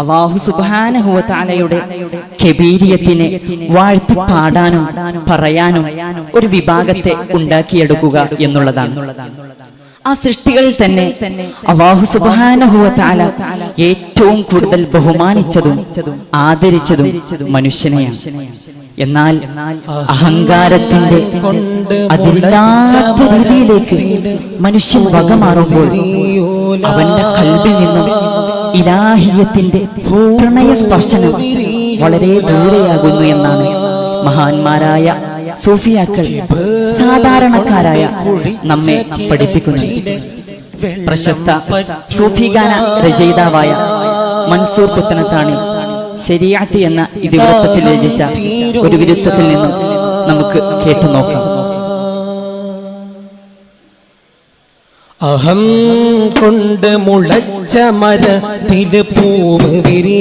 അള്ളാഹു സുബാനഹുവത്താലയുടെ കെബീരിയത്തിനെ വാഴ്ത്തി പാടാനും പറയാനും ഒരു വിഭാഗത്തെ ഉണ്ടാക്കിയെടുക്കുക എന്നുള്ളതാണ്. ആ സൃഷ്ടികളിൽ തന്നെ അള്ളാഹു സുബാനഹുവത്താല ഏറ്റവും കൂടുതൽ ബഹുമാനിച്ചതും ആദരിച്ചതും മനുഷ്യനെയാണ്. എന്നാൽ അഹങ്കാരത്തിന്റെ അതില്ലാത്ത രീതിയിലേക്ക് മനുഷ്യൻ വകമാറുമ്പോൾ അവന്റെ കൽബിൽ നിന്നും ഇലാഹിയത്തിന്റെ പ്രണയ സ്പർശനം വളരെ ദൂരെയാകുന്നു എന്നാണ് മഹാന്മാരായ സൂഫിയാക്കൾ സാധാരണക്കാരായ നമ്മെ പഠിപ്പിക്കുന്നു പ്രശസ്ത സൂഫിഗാന രചയിതാവായ മൻസൂർ പുത്തനത്താണി ശരിയാത്തി എന്ന ഇതിവൃത്തത്തിൽ രചിച്ച ഒരു വിരുദ്ധത്തിൽ നിന്നും നമുക്ക് കേട്ടു നോക്കാം അഹം കൊണ്ട് മുളച്ച മരത്തിൽ പൂവ് വിരി